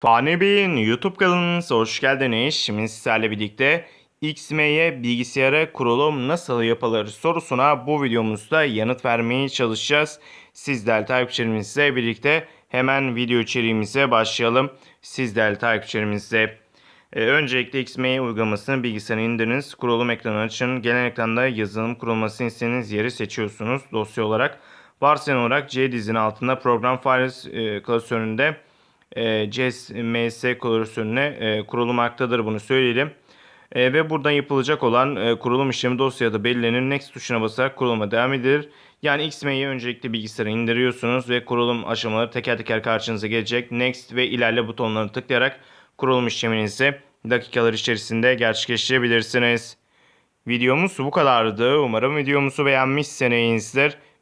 Fani Bey'in YouTube kanalınıza hoş geldiniz. Şimdi sizlerle birlikte XM'ye bilgisayara kurulum nasıl yapılır sorusuna bu videomuzda yanıt vermeye çalışacağız. Sizler takipçilerimizle birlikte hemen video içeriğimize başlayalım. Sizler takipçilerimizle ee, öncelikle XM'ye uygulamasını bilgisayara indiriniz. Kurulum ekranı açın. Gelen ekranda yazılım kurulmasını istediğiniz yeri seçiyorsunuz dosya olarak. Varsayılan olarak C dizinin altında program files e, klasöründe e, CSMS klasörüne e, kurulmaktadır bunu söyleyelim. E, ve buradan yapılacak olan e, kurulum işlemi dosyada belirlenir. Next tuşuna basarak kuruluma devam edilir. Yani XM'yi öncelikle bilgisayara indiriyorsunuz ve kurulum aşamaları teker teker karşınıza gelecek. Next ve ilerle butonlarını tıklayarak kurulum işleminizi dakikalar içerisinde gerçekleştirebilirsiniz. Videomuz bu kadardı. Umarım videomuzu beğenmişsinizdir.